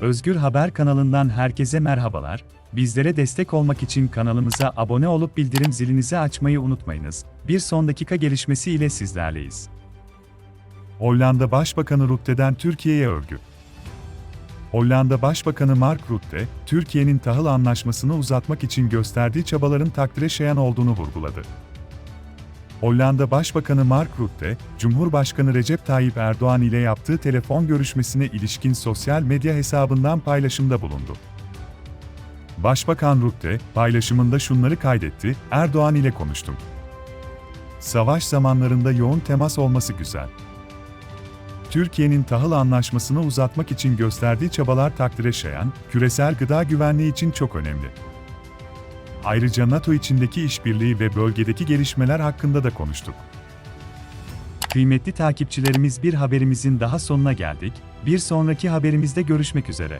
Özgür Haber kanalından herkese merhabalar. Bizlere destek olmak için kanalımıza abone olup bildirim zilinizi açmayı unutmayınız. Bir son dakika gelişmesi ile sizlerleyiz. Hollanda Başbakanı Rutte'den Türkiye'ye övgü. Hollanda Başbakanı Mark Rutte, Türkiye'nin tahıl anlaşmasını uzatmak için gösterdiği çabaların takdire şayan olduğunu vurguladı. Hollanda Başbakanı Mark Rutte, Cumhurbaşkanı Recep Tayyip Erdoğan ile yaptığı telefon görüşmesine ilişkin sosyal medya hesabından paylaşımda bulundu. Başbakan Rutte, paylaşımında şunları kaydetti, Erdoğan ile konuştum. Savaş zamanlarında yoğun temas olması güzel. Türkiye'nin tahıl anlaşmasını uzatmak için gösterdiği çabalar takdire şayan, küresel gıda güvenliği için çok önemli. Ayrıca NATO içindeki işbirliği ve bölgedeki gelişmeler hakkında da konuştuk. Kıymetli takipçilerimiz bir haberimizin daha sonuna geldik. Bir sonraki haberimizde görüşmek üzere.